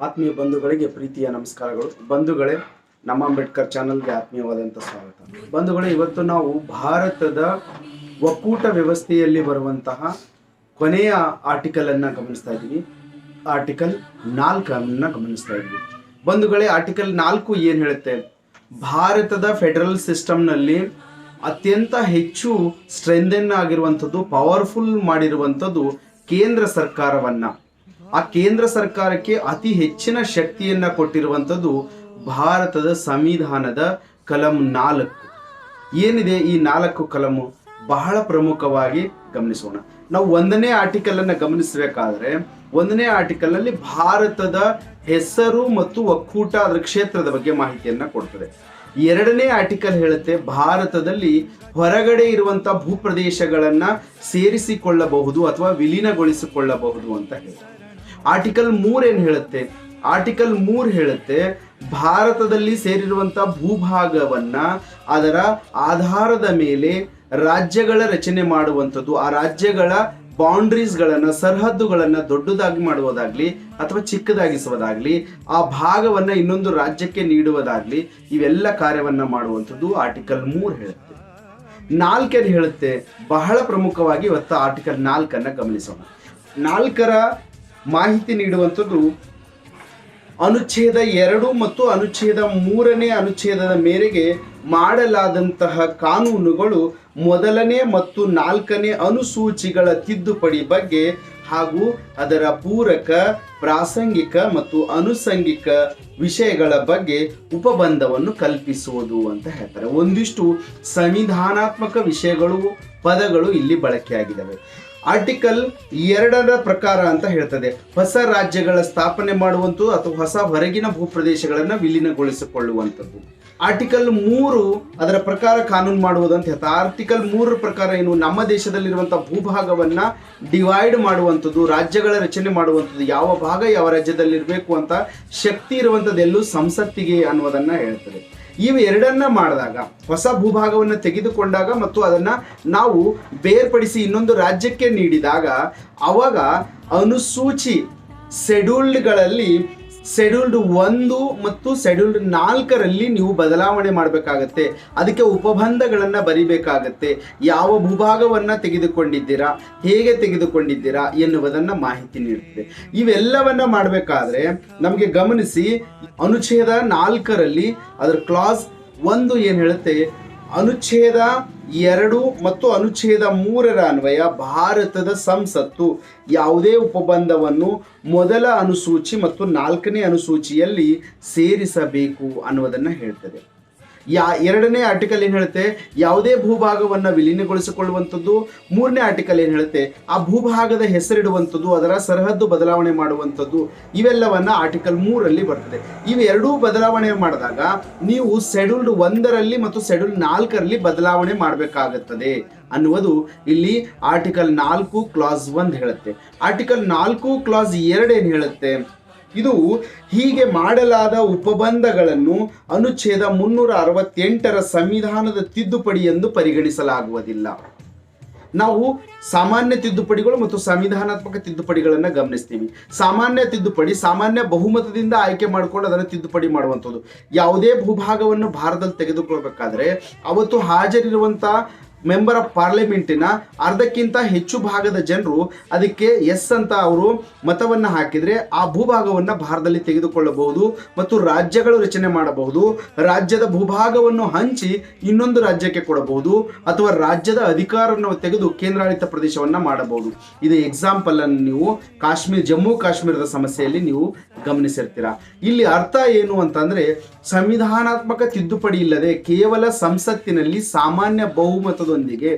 ಆತ್ಮೀಯ ಬಂಧುಗಳಿಗೆ ಪ್ರೀತಿಯ ನಮಸ್ಕಾರಗಳು. ಬಂಧುಗಳೇ, ನಮ್ಮ ಅಂಬೇಡ್ಕರ್ ಚಾನಲ್ಗೆ ಆತ್ಮೀಯವಾದಂಥ ಸ್ವಾಗತ. ಬಂಧುಗಳೇ, ಇವತ್ತು ನಾವು ಭಾರತದ ಒಕ್ಕೂಟ ವ್ಯವಸ್ಥೆಯಲ್ಲಿ ಬರುವಂತಹ ಕೊನೆಯ ಆರ್ಟಿಕಲ್ ಅನ್ನ ಗಮನಿಸ್ತಾ ಇದ್ದೀವಿ. ಆರ್ಟಿಕಲ್ ನಾಲ್ಕನ್ನ ಗಮನಿಸ್ತಾ ಇದ್ದೀವಿ. ಬಂಧುಗಳೇ ಆರ್ಟಿಕಲ್ ನಾಲ್ಕು ಏನು ಹೇಳುತ್ತೆ? ಭಾರತದ ಫೆಡರಲ್ ಸಿಸ್ಟಮ್ನಲ್ಲಿ ಅತ್ಯಂತ ಹೆಚ್ಚು ಸ್ಟ್ರೆಂದನ್ ಆಗಿರುವಂಥದ್ದು ಪವರ್ಫುಲ್ ಮಾಡಿರುವಂಥದ್ದು ಕೇಂದ್ರ ಸರ್ಕಾರವನ್ನ. ಆ ಕೇಂದ್ರ ಸರ್ಕಾರಕ್ಕೆ ಅತಿ ಹೆಚ್ಚಿನ ಶಕ್ತಿಯನ್ನ ಕೊಟ್ಟಿರುವಂಥದ್ದು ಭಾರತದ ಸಂವಿಧಾನದ ಕಲಂ ನಾಲ್ಕು. ಏನಿದೆ ಈ ನಾಲ್ಕು ಕಲಮು? ಬಹಳ ಪ್ರಮುಖವಾಗಿ ಗಮನಿಸೋಣ. ನಾವು ಒಂದನೇ ಆರ್ಟಿಕಲ್ ಅನ್ನು ಗಮನಿಸಬೇಕಾದ್ರೆ, ಒಂದನೇ ಆರ್ಟಿಕಲ್ ಅಲ್ಲಿ ಭಾರತದ ಹೆಸರು ಮತ್ತು ಒಕ್ಕೂಟ ಅದರ ಕ್ಷೇತ್ರದ ಬಗ್ಗೆ ಮಾಹಿತಿಯನ್ನು ಕೊಡ್ತದೆ. ಎರಡನೇ ಆರ್ಟಿಕಲ್ ಹೇಳುತ್ತೆ, ಭಾರತದಲ್ಲಿ ಹೊರಗಡೆ ಇರುವಂತಹ ಭೂಪ್ರದೇಶಗಳನ್ನು ಸೇರಿಸಿಕೊಳ್ಳಬಹುದು ಅಥವಾ ವಿಲೀನಗೊಳಿಸಿಕೊಳ್ಳಬಹುದು ಅಂತ ಹೇಳುತ್ತೆ. ಆರ್ಟಿಕಲ್ ಮೂರ್ ಏನ್ ಹೇಳುತ್ತೆ? ಆರ್ಟಿಕಲ್ ಮೂರ್ ಹೇಳುತ್ತೆ, ಭಾರತದಲ್ಲಿ ಸೇರಿರುವಂತಹ ಭೂಭಾಗವನ್ನ ಅದರ ಆಧಾರದ ಮೇಲೆ ರಾಜ್ಯಗಳ ರಚನೆ ಮಾಡುವಂಥದ್ದು, ಆ ರಾಜ್ಯಗಳ ಬೌಂಡ್ರೀಸ್ಗಳನ್ನು ಸರಹದ್ದುಗಳನ್ನ ದೊಡ್ಡದಾಗಿ ಮಾಡುವುದಾಗ್ಲಿ ಅಥವಾ ಚಿಕ್ಕದಾಗಿಸುವುದಾಗ್ಲಿ, ಆ ಭಾಗವನ್ನ ಇನ್ನೊಂದು ರಾಜ್ಯಕ್ಕೆ ನೀಡುವುದಾಗ್ಲಿ ಇವೆಲ್ಲ ಕಾರ್ಯವನ್ನ ಮಾಡುವಂಥದ್ದು ಆರ್ಟಿಕಲ್ ಮೂರ್ ಹೇಳುತ್ತೆ. ನಾಲ್ಕೇನು ಹೇಳುತ್ತೆ? ಬಹಳ ಪ್ರಮುಖವಾಗಿ ಇವತ್ತು ಆರ್ಟಿಕಲ್ ನಾಲ್ಕನ್ನ ಗಮನಿಸೋಣ. ನಾಲ್ಕರ ಮಾಹಿತಿ ನೀಡುವಂಥದ್ದು ಅನುಚ್ಛೇದ ಎರಡು ಮತ್ತು ಅನುಚ್ಛೇದ ಮೂರನೇ ಅನುಚ್ಛೇದದ ಮೇರೆಗೆ ಮಾಡಲಾದಂತಹ ಕಾನೂನುಗಳು ಮೊದಲನೇ ಮತ್ತು ನಾಲ್ಕನೇ ಅನುಸೂಚಿಗಳ ತಿದ್ದುಪಡಿ ಬಗ್ಗೆ ಹಾಗೂ ಅದರ ಪೂರಕ, ಪ್ರಾಸಂಗಿಕ ಮತ್ತು ಅನುಸಂಗಿಕ ವಿಷಯಗಳ ಬಗ್ಗೆ ಉಪಬಂಧವನ್ನು ಕಲ್ಪಿಸುವುದು ಅಂತ ಹೇಳ್ತಾರೆ. ಒಂದಿಷ್ಟು ಸಂವಿಧಾನಾತ್ಮಕ ವಿಷಯಗಳು, ಪದಗಳು ಇಲ್ಲಿ ಬಳಕೆಯಾಗಿದ್ದಾವೆ. ಆರ್ಟಿಕಲ್ ಎರಡರ ಪ್ರಕಾರ ಅಂತ ಹೇಳ್ತದೆ. ಹೊಸ ರಾಜ್ಯಗಳ ಸ್ಥಾಪನೆ ಮಾಡುವಂಥದ್ದು ಅಥವಾ ಹೊಸ ಹೊರಗಿನ ಭೂಪ್ರದೇಶಗಳನ್ನು ವಿಲೀನಗೊಳಿಸಿಕೊಳ್ಳುವಂಥದ್ದು. ಆರ್ಟಿಕಲ್ ಮೂರು ಅದರ ಪ್ರಕಾರ ಕಾನೂನು ಮಾಡುವುದು ಅಂತ ಆರ್ಟಿಕಲ್ ಮೂರರ ಪ್ರಕಾರ ಏನು? ನಮ್ಮ ದೇಶದಲ್ಲಿರುವಂಥ ಭೂಭಾಗವನ್ನ ಡಿವೈಡ್ ಮಾಡುವಂಥದ್ದು, ರಾಜ್ಯಗಳ ರಚನೆ ಮಾಡುವಂಥದ್ದು ಯಾವ ಭಾಗ ಯಾವ ರಾಜ್ಯದಲ್ಲಿರಬೇಕು ಅಂತ ಶಕ್ತಿ ಇರುವಂಥದ್ದೆಲ್ಲೂ ಸಂಸತ್ತಿಗೆ ಅನ್ನೋದನ್ನ ಹೇಳ್ತದೆ. ಇವು ಎರಡನ್ನ ಮಾಡಿದಾಗ, ಹೊಸ ಭೂಭಾಗವನ್ನು ತೆಗೆದುಕೊಂಡಾಗ ಮತ್ತು ಅದನ್ನ ನಾವು ಬೇರ್ಪಡಿಸಿ ಇನ್ನೊಂದು ರಾಜ್ಯಕ್ಕೆ ನೀಡಿದಾಗ, ಅವಾಗ ಅನುಸೂಚಿ ಶೆಡ್ಯೂಲ್ಡ್ಗಳಲ್ಲಿ ಶೆಡ್ಯೂಲ್ಡ್ ಒಂದು ಮತ್ತು ಶೆಡ್ಯೂಲ್ಡ್ ನಾಲ್ಕರಲ್ಲಿ ನೀವು ಬದಲಾವಣೆ ಮಾಡಬೇಕಾಗತ್ತೆ. ಅದಕ್ಕೆ ಉಪಬಂಧಗಳನ್ನು ಬರಿಬೇಕಾಗತ್ತೆ. ಯಾವ ಭೂಭಾಗವನ್ನು ತೆಗೆದುಕೊಂಡಿದ್ದೀರಾ, ಹೇಗೆ ತೆಗೆದುಕೊಂಡಿದ್ದೀರಾ ಎನ್ನುವುದನ್ನು ಮಾಹಿತಿ ನೀಡುತ್ತದೆ ಇವೆಲ್ಲವನ್ನು ಮಾಡಬೇಕಾದ್ರೆ ನಮಗೆ ಗಮನಿಸಿ, ಅನುಚ್ಛೇದ ನಾಲ್ಕರಲ್ಲಿ ಅದರ ಕ್ಲಾಸ್ ಒಂದು ಏನು ಹೇಳುತ್ತೆ? ಅನುಚ್ಛೇದ ಎರಡು ಮತ್ತು ಅನುಚ್ಛೇದ ಮೂರರ ಅನ್ವಯ ಭಾರತದ ಸಂಸತ್ತು. ಯಾವುದೇ ಉಪಬಂಧವನ್ನು ಮೊದಲ ಅನುಸೂಚಿ ಮತ್ತು ನಾಲ್ಕನೇ ಅನುಸೂಚಿಯಲ್ಲಿ ಸೇರಿಸಬೇಕು ಅನ್ನುವುದನ್ನು ಹೇಳ್ತದೆ. ಯಾ ಎರಡನೇ ಆರ್ಟಿಕಲ್ ಏನು ಹೇಳುತ್ತೆ? ಯಾವುದೇ ಭೂಭಾಗವನ್ನು ವಿಲೀನಗೊಳಿಸಿಕೊಳ್ಳುವಂಥದ್ದು. ಮೂರನೇ ಆರ್ಟಿಕಲ್ ಏನು ಹೇಳುತ್ತೆ? ಆ ಭೂಭಾಗದ ಹೆಸರಿಡುವಂಥದ್ದು, ಅದರ ಸರಹದ್ದು ಬದಲಾವಣೆ ಮಾಡುವಂಥದ್ದು, ಇವೆಲ್ಲವನ್ನು ಆರ್ಟಿಕಲ್ ಮೂರಲ್ಲಿ ಬರ್ತದೆ. ಇವೆರಡೂ ಬದಲಾವಣೆ ಮಾಡಿದಾಗ ನೀವು ಸೆಡ್ಯೂಲ್ಡ್ ಒಂದರಲ್ಲಿ ಮತ್ತು ಶೆಡ್ಯೂಲ್ ನಾಲ್ಕರಲ್ಲಿ ಬದಲಾವಣೆ ಮಾಡಬೇಕಾಗುತ್ತದೆ. ಅನ್ನುವುದು ಇಲ್ಲಿ ಆರ್ಟಿಕಲ್ ನಾಲ್ಕು ಕ್ಲಾಸ್ ಒಂದು ಹೇಳುತ್ತೆ. ಆರ್ಟಿಕಲ್ ನಾಲ್ಕು ಕ್ಲಾಸ್ ಎರಡು ಏನು ಹೇಳುತ್ತೆ? ಇದು ಹೀಗೆ ಮಾಡಲಾದ ಉಪಬಂಧಗಳನ್ನು ಅನುಚ್ಛೇದ ಮುನ್ನೂರ ಅರವತ್ತೆಂಟರ ಸಂವಿಧಾನದ ತಿದ್ದುಪಡಿ ಎಂದು ಪರಿಗಣಿಸಲಾಗುವುದಿಲ್ಲ. ನಾವು ಸಾಮಾನ್ಯ ತಿದ್ದುಪಡಿಗಳು ಮತ್ತು ಸಂವಿಧಾನಾತ್ಮಕ ತಿದ್ದುಪಡಿಗಳನ್ನು ಗಮನಿಸ್ತೀವಿ. ಸಾಮಾನ್ಯ ತಿದ್ದುಪಡಿ, ಸಾಮಾನ್ಯ ಬಹುಮತದಿಂದ ಆಯ್ಕೆ ಮಾಡಿಕೊಂಡು ಅದನ್ನು ತಿದ್ದುಪಡಿ ಮಾಡುವಂಥದ್ದು. ಯಾವುದೇ ಭೂಭಾಗವನ್ನು ಭಾರತದಲ್ಲಿ ತೆಗೆದುಕೊಳ್ಬೇಕಾದ್ರೆ ಅವತ್ತು ಹಾಜರಿರುವಂಥ ಮೆಂಬರ್ ಆಫ್ ಪಾರ್ಲಿಮೆಂಟಿನ ಅರ್ಧಕ್ಕಿಂತ ಹೆಚ್ಚು ಭಾಗದ ಜನರು ಅದಕ್ಕೆ ಎಸ್ ಅಂತ ಅವರು ಮತವನ್ನು ಹಾಕಿದರೆ ಆ ಭೂಭಾಗವನ್ನು ಭಾರತದಲ್ಲಿ ತೆಗೆದುಕೊಳ್ಳಬಹುದು ಮತ್ತು ರಾಜ್ಯಗಳು ರಚನೆ ಮಾಡಬಹುದು. ರಾಜ್ಯದ ಭೂಭಾಗವನ್ನು ಹಂಚಿ ಇನ್ನೊಂದು ರಾಜ್ಯಕ್ಕೆ ಕೊಡಬಹುದು ಅಥವಾ ರಾಜ್ಯದ ಅಧಿಕಾರವನ್ನು ತೆಗೆದು ಕೇಂದ್ರಾಡಳಿತ ಪ್ರದೇಶವನ್ನು ಮಾಡಬಹುದು. ಇದು ಎಕ್ಸಾಂಪಲ್ ಅನ್ನು ನೀವು ಕಾಶ್ಮೀರ, ಜಮ್ಮು ಕಾಶ್ಮೀರದ ಸಮಸ್ಯೆಯಲ್ಲಿ ನೀವು ಗಮನಿಸಿರ್ತೀರಾ. ಇಲ್ಲಿ ಅರ್ಥ ಏನು ಅಂತಂದ್ರೆ ಸಂವಿಧಾನಾತ್ಮಕ ತಿದ್ದುಪಡಿ ಇಲ್ಲದೆ ಕೇವಲ ಸಂಸತ್ತಿನಲ್ಲಿ ಸಾಮಾನ್ಯ ಬಹುಮತದೊಂದಿಗೆ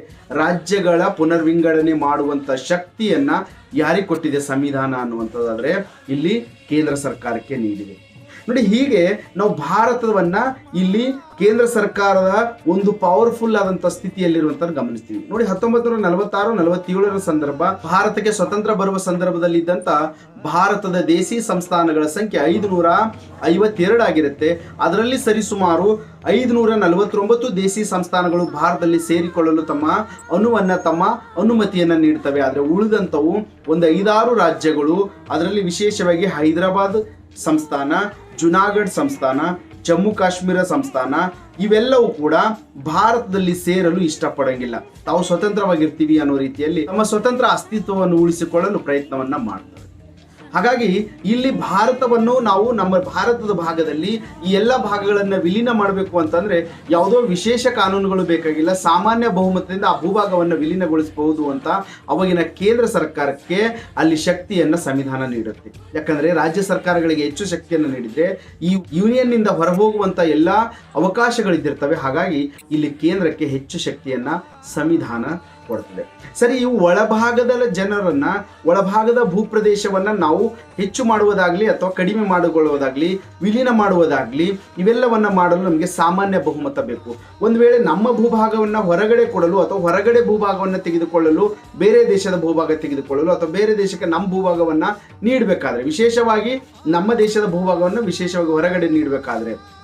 ರಾಜ್ಯಗಳ ಪುನರ್ವಿಂಗಡಣೆ ಮಾಡುವಂತ ಶಕ್ತಿಯನ್ನ ಯಾರಿಗೆ ಕೊಟ್ಟಿದೆ ಸಂವಿಧಾನ ಅನ್ನುವಂಥದ್ದಾದ್ರೆ ಇಲ್ಲಿ ಕೇಂದ್ರ ಸರ್ಕಾರಕ್ಕೆ ನೀಡಿದೆ. ನೋಡಿ, ಹೀಗೆ ನಾವು ಭಾರತವನ್ನ ಇಲ್ಲಿ ಕೇಂದ್ರ ಸರ್ಕಾರದ ಒಂದು ಪವರ್ಫುಲ್ ಆದಂತ ಸ್ಥಿತಿಯಲ್ಲಿರುವಂತ ಗಮನಿಸ್ತೀವಿ. ನೋಡಿ ಹತ್ತೊಂಬತ್ತು ನೂರ ನಲವತ್ತಾರು, ನಲವತ್ತೇಳರ ಸಂದರ್ಭ, ಭಾರತಕ್ಕೆ ಸ್ವತಂತ್ರ ಬರುವ ಸಂದರ್ಭದಲ್ಲಿ ಇದ್ದಂತ ಭಾರತದ ದೇಸಿ ಸಂಸ್ಥಾನಗಳ ಸಂಖ್ಯೆ ಐದು ನೂರ ಐವತ್ತೆರಡು ಆಗಿರುತ್ತೆ. ಅದರಲ್ಲಿ ಸರಿಸುಮಾರು ಐದುನೂರ ನಲವತ್ತೊಂಬತ್ತು ದೇಸಿ ಸಂಸ್ಥಾನಗಳು ಭಾರತದಲ್ಲಿ ಸೇರಿಕೊಳ್ಳಲು ತಮ್ಮ ಅನುವನ್ನ, ತಮ್ಮ ಅನುಮತಿಯನ್ನ ನೀಡ್ತವೆ. ಆದರೆ ಉಳಿದಂಥವು ಒಂದು ಐದಾರು ರಾಜ್ಯಗಳು. ಅದರಲ್ಲಿ ವಿಶೇಷವಾಗಿ ಹೈದರಾಬಾದ್ ಸಂಸ್ಥಾನ ಜುನಾಗಢ್ ಸಂಸ್ಥಾನ, ಜಮ್ಮು ಕಾಶ್ಮೀರ ಸಂಸ್ಥಾನ, ಇವೆಲ್ಲವೂ ಕೂಡ ಭಾರತದಲ್ಲಿ ಸೇರಲು ಇಷ್ಟಪಡಂಗಿಲ್ಲ. ತಾವು ಸ್ವತಂತ್ರವಾಗಿರ್ತೀವಿ ಅನ್ನೋ ರೀತಿಯಲ್ಲಿ ತಮ್ಮ ಸ್ವತಂತ್ರ ಅಸ್ತಿತ್ವವನ್ನು ಉಳಿಸಿಕೊಳ್ಳಲು ಪ್ರಯತ್ನವನ್ನ ಮಾಡ್ತಾರೆ. ಹಾಗಾಗಿ ಇಲ್ಲಿ ಭಾರತವನ್ನು ನಾವು ನಮ್ಮ ಭಾರತದ ಭಾಗದಲ್ಲಿ ಈ ಎಲ್ಲ ಭಾಗಗಳನ್ನು ವಿಲೀನ ಮಾಡಬೇಕು ಅಂತಂದ್ರೆ ಯಾವುದೋ ವಿಶೇಷ ಕಾನೂನುಗಳು ಬೇಕಾಗಿಲ್ಲ, ಸಾಮಾನ್ಯ ಬಹುಮತದಿಂದ ಆ ಭೂಭಾಗವನ್ನು ವಿಲೀನಗೊಳಿಸಬಹುದು ಅಂತ ಅವಾಗಿನ ಕೇಂದ್ರ ಸರ್ಕಾರಕ್ಕೆ ಅಲ್ಲಿ ಶಕ್ತಿಯನ್ನ ಸಂವಿಧಾನ ನೀಡುತ್ತೆ. ಯಾಕಂದ್ರೆ ರಾಜ್ಯ ಸರ್ಕಾರಗಳಿಗೆ ಹೆಚ್ಚು ಶಕ್ತಿಯನ್ನು ನೀಡಿದ್ರೆ ಈ ಯೂನಿಯನ್ನಿಂದ ಹೊರಹೋಗುವಂತ ಎಲ್ಲ ಅವಕಾಶಗಳಿದ್ದಿರ್ತವೆ. ಹಾಗಾಗಿ ಇಲ್ಲಿ ಕೇಂದ್ರಕ್ಕೆ ಹೆಚ್ಚು ಶಕ್ತಿಯನ್ನ ಸಂವಿಧಾನ ಕೊಡ್ತದೆ. ಸರಿ, ಇವು ಒಳಭಾಗದ ಜನರನ್ನ, ಒಳಭಾಗದ ಭೂಪ್ರದೇಶವನ್ನ ನಾವು ಹೆಚ್ಚು ಮಾಡುವುದಾಗ್ಲಿ ಅಥವಾ ಕಡಿಮೆ ಮಾಡಿಕೊಳ್ಳುವುದಾಗ್ಲಿ, ವಿಲೀನ ಮಾಡುವುದಾಗ್ಲಿ, ಇವೆಲ್ಲವನ್ನ ಮಾಡಲು ನಮಗೆ ಸಾಮಾನ್ಯ ಬಹುಮತ ಬೇಕು. ಒಂದು ವೇಳೆ ನಮ್ಮ ಭೂಭಾಗವನ್ನ ಹೊರಗಡೆ ಕೊಡಲು ಅಥವಾ ಹೊರಗಡೆ ಭೂಭಾಗವನ್ನು ತೆಗೆದುಕೊಳ್ಳಲು, ಬೇರೆ ದೇಶದ ಭೂಭಾಗ ತೆಗೆದುಕೊಳ್ಳಲು ಅಥವಾ ಬೇರೆ ದೇಶಕ್ಕೆ ನಮ್ಮ ಭೂಭಾಗವನ್ನ ನೀಡಬೇಕಾದ್ರೆ, ವಿಶೇಷವಾಗಿ ನಮ್ಮ ದೇಶದ ಭೂಭಾಗವನ್ನು ವಿಶೇಷವಾಗಿ ಹೊರಗಡೆ ನೀಡಬೇಕಾದ್ರೆ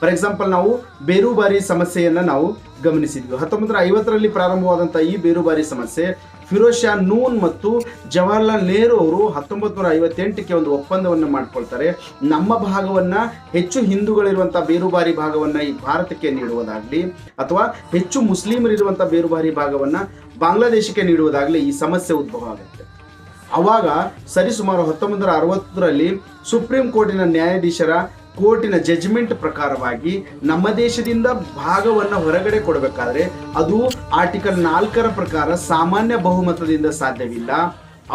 ಫಾರ್ ಎಕ್ಸಾಂಪಲ್ ನಾವು ಬೇರುಬಾರಿ ಸಮಸ್ಯೆಯನ್ನು ನಾವು ಗಮನಿಸಿದ್ವಿ. ನೂರ ಐವತ್ತರಲ್ಲಿ ಪ್ರಾರಂಭವಾದಂಥ ಈ ಬೇರುಬಾರಿ ಸಮಸ್ಯೆ ಫಿರೋಜ್ ಶಾ ನೂನ್ ಮತ್ತು ಜವಾಹರ್ಲಾಲ್ ನೆಹರು ಅವರು ಹತ್ತೊಂಬತ್ತು ನೂರ ಐವತ್ತೆಂಟಕ್ಕೆ ಒಂದು ಒಪ್ಪಂದವನ್ನು ಮಾಡಿಕೊಳ್ತಾರೆ. ನಮ್ಮ ಭಾಗವನ್ನು ಹೆಚ್ಚು ಹಿಂದೂಗಳಿರುವಂಥ ಬೇರುಬಾರಿ ಭಾಗವನ್ನು ಈ ಭಾರತಕ್ಕೆ ನೀಡುವುದಾಗಲಿ, ಅಥವಾ ಹೆಚ್ಚು ಮುಸ್ಲಿಮರಿರುವಂಥ ಬೇರುಬಾರಿ ಭಾಗವನ್ನು ಬಾಂಗ್ಲಾದೇಶಕ್ಕೆ ನೀಡುವುದಾಗಲಿ ಈ ಸಮಸ್ಯೆ ಉದ್ಭವ ಆಗುತ್ತೆ. ಅವಾಗ ಸರಿಸುಮಾರು ಹತ್ತೊಂಬತ್ತು ನೂರ ಅರವತ್ತರಲ್ಲಿ ಸುಪ್ರೀಂ ಕೋರ್ಟಿನ ನ್ಯಾಯಾಧೀಶರ ಕೋರ್ಟಿನ ಜಜ್ಮೆಂಟ್ ಪ್ರಕಾರವಾಗಿ ನಮ್ಮ ದೇಶದಿಂದ ಭಾಗವನ್ನು ಹೊರಗಡೆ ಕೊಡಬೇಕಾದ್ರೆ ಅದು ಆರ್ಟಿಕಲ್ ನಾಲ್ಕರ ಪ್ರಕಾರ ಸಾಮಾನ್ಯ ಬಹುಮತದಿಂದ ಸಾಧ್ಯವಿಲ್ಲ.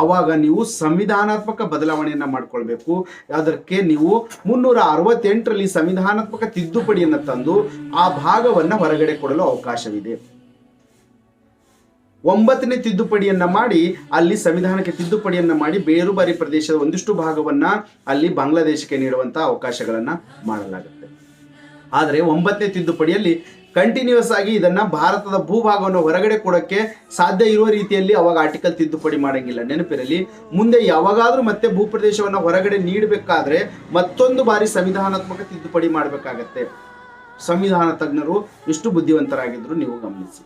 ಅವಾಗ ನೀವು ಸಂವಿಧಾನಾತ್ಮಕ ಬದಲಾವಣೆಯನ್ನು ಮಾಡಿಕೊಳ್ಬೇಕು. ಅದಕ್ಕೆ ನೀವು ಮುನ್ನೂರ ಅರವತ್ತೆಂಟರಲ್ಲಿ ಸಂವಿಧಾನಾತ್ಮಕ ತಿದ್ದುಪಡಿಯನ್ನು ತಂದು ಆ ಭಾಗವನ್ನು ಹೊರಗಡೆ ಕೊಡಲು ಅವಕಾಶವಿದೆ. ಒಂಬತ್ತನೇ ತಿದ್ದುಪಡಿಯನ್ನ ಮಾಡಿ, ಅಲ್ಲಿ ಸಂವಿಧಾನಕ್ಕೆ ತಿದ್ದುಪಡಿಯನ್ನ ಮಾಡಿ ಬೇರುಬಾರಿ ಪ್ರದೇಶದ ಒಂದಿಷ್ಟು ಭಾಗವನ್ನ ಅಲ್ಲಿ ಬಾಂಗ್ಲಾದೇಶಕ್ಕೆ ನೀಡುವಂತ ಅವಕಾಶಗಳನ್ನ ಮಾಡಲಾಗುತ್ತೆ. ಆದರೆ ಒಂಬತ್ತನೇ ತಿದ್ದುಪಡಿಯಲ್ಲಿ ಕಂಟಿನ್ಯೂಸ್ ಆಗಿ ಇದನ್ನ ಭಾರತದ ಭೂಭಾಗವನ್ನು ಹೊರಗಡೆ ಕೊಡಕ್ಕೆ ಸಾಧ್ಯ ಇರುವ ರೀತಿಯಲ್ಲಿ ಅವಾಗ ಆರ್ಟಿಕಲ್ ತಿದ್ದುಪಡಿ ಮಾಡಂಗಿಲ್ಲ. ನೆನಪಿರಲಿ, ಮುಂದೆ ಯಾವಾಗಾದ್ರೂ ಮತ್ತೆ ಭೂಪ್ರದೇಶವನ್ನು ಹೊರಗಡೆ ನೀಡಬೇಕಾದ್ರೆ ಮತ್ತೊಂದು ಬಾರಿ ಸಂವಿಧಾನಾತ್ಮಕ ತಿದ್ದುಪಡಿ ಮಾಡಬೇಕಾಗತ್ತೆ. ಸಂವಿಧಾನ ತಜ್ಞರು ಎಷ್ಟು ಬುದ್ಧಿವಂತರಾಗಿದ್ರು ನೀವು ಗಮನಿಸಿ.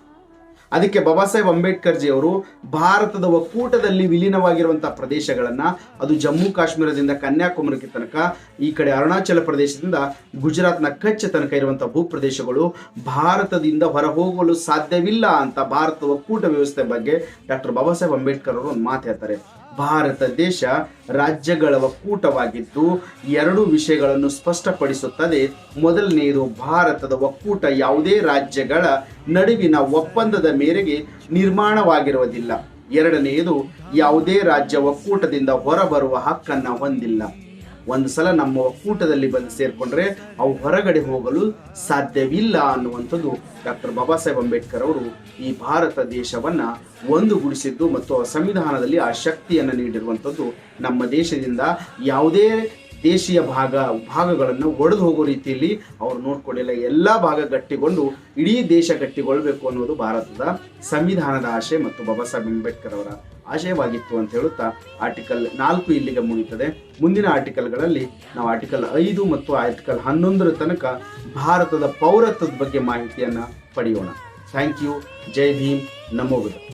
ಅದಕ್ಕೆ ಬಾಬಾ ಸಾಹೇಬ್ ಅಂಬೇಡ್ಕರ್ ಜಿ ಅವರು ಭಾರತದ ಒಕ್ಕೂಟದಲ್ಲಿ ವಿಲೀನವಾಗಿರುವಂತಹ ಪ್ರದೇಶಗಳನ್ನ, ಅದು ಜಮ್ಮು ಕಾಶ್ಮೀರದಿಂದ ಕನ್ಯಾಕುಮಾರಿಗೆ ತನಕ, ಈ ಕಡೆ ಅರುಣಾಚಲ ಪ್ರದೇಶದಿಂದ ಗುಜರಾತ್ನ ಕಚ್ ತನಕ ಇರುವಂತಹ ಭೂಪ್ರದೇಶಗಳು ಭಾರತದಿಂದ ಹೊರಹೋಗಲು ಸಾಧ್ಯವಿಲ್ಲ ಅಂತ ಭಾರತ ಒಕ್ಕೂಟ ವ್ಯವಸ್ಥೆ ಬಗ್ಗೆ ಡಾಕ್ಟರ್ ಬಾಬಾ ಸಾಹೇಬ್ ಅಂಬೇಡ್ಕರ್ ಅವರು ಒಂದು ಮಾತು ಹೇಳ್ತಾರೆ. ಭಾರತ ದೇಶ ರಾಜ್ಯಗಳ ಒಕ್ಕೂಟವಾಗಿದ್ದು, ಎರಡು ವಿಷಯಗಳನ್ನು ಸ್ಪಷ್ಟಪಡಿಸುತ್ತದೆ. ಮೊದಲನೆಯದು, ಭಾರತದ ಒಕ್ಕೂಟ ಯಾವುದೇ ರಾಜ್ಯಗಳ ನಡುವಿನ ಒಪ್ಪಂದದ ಮೇರೆಗೆ ನಿರ್ಮಾಣವಾಗಿರುವುದಿಲ್ಲ. ಎರಡನೆಯದು, ಯಾವುದೇ ರಾಜ್ಯ ಒಕ್ಕೂಟದಿಂದ ಹೊರಬರುವ ಹಕ್ಕನ್ನು ಹೊಂದಿಲ್ಲ. ಒಂದು ಸಲ ನಮ್ಮ ಒಕ್ಕೂಟದಲ್ಲಿ ಬಂದು ಸೇರ್ಕೊಂಡ್ರೆ ಅವು ಹೊರಗಡೆ ಹೋಗಲು ಸಾಧ್ಯವಿಲ್ಲ ಅನ್ನುವಂಥದ್ದು ಡಾಕ್ಟರ್ ಬಾಬಾ ಸಾಹೇಬ್ ಅಂಬೇಡ್ಕರ್ ಅವರು ಈ ಭಾರತ ದೇಶವನ್ನ ಒಂದುಗೂಡಿಸಿದ್ದು ಮತ್ತು ಆ ಸಂವಿಧಾನದಲ್ಲಿ ಆ ಶಕ್ತಿಯನ್ನು ನೀಡಿರುವಂಥದ್ದು ನಮ್ಮ ದೇಶದಿಂದ ಯಾವುದೇ ದೇಶೀಯ ಭಾಗ, ಭಾಗಗಳನ್ನು ಒಡೆದು ಹೋಗೋ ರೀತಿಯಲ್ಲಿ ಅವರು ನೋಡ್ಕೊಂಡಿಲ್ಲ. ಎಲ್ಲ ಭಾಗ ಗಟ್ಟಿಗೊಂಡು ಇಡೀ ದೇಶ ಗಟ್ಟಿಗೊಳ್ಬೇಕು ಅನ್ನೋದು ಭಾರತದ ಸಂವಿಧಾನದ ಆಶೆ ಮತ್ತು ಬಾಬಾ ಸಾಹೇಬ್ ಅಂಬೇಡ್ಕರ್ ಅವರ ಆಶಯವಾಗಿತ್ತು ಅಂತ ಹೇಳುತ್ತಾ ಆರ್ಟಿಕಲ್ ನಾಲ್ಕು ಇಲ್ಲಿಗೆ ಮುಗಿಯುತ್ತದೆ. ಮುಂದಿನ ಆರ್ಟಿಕಲ್ಗಳಲ್ಲಿ ನಾವು ಆರ್ಟಿಕಲ್ ಐದು ಮತ್ತು ಆರ್ಟಿಕಲ್ ಹನ್ನೊಂದರ ತನಕ ಭಾರತದ ಪೌರತ್ವದ ಬಗ್ಗೆ ಮಾಹಿತಿಯನ್ನು ಪಡೆಯೋಣ. Thank you Jai Bhim. Namo Buddha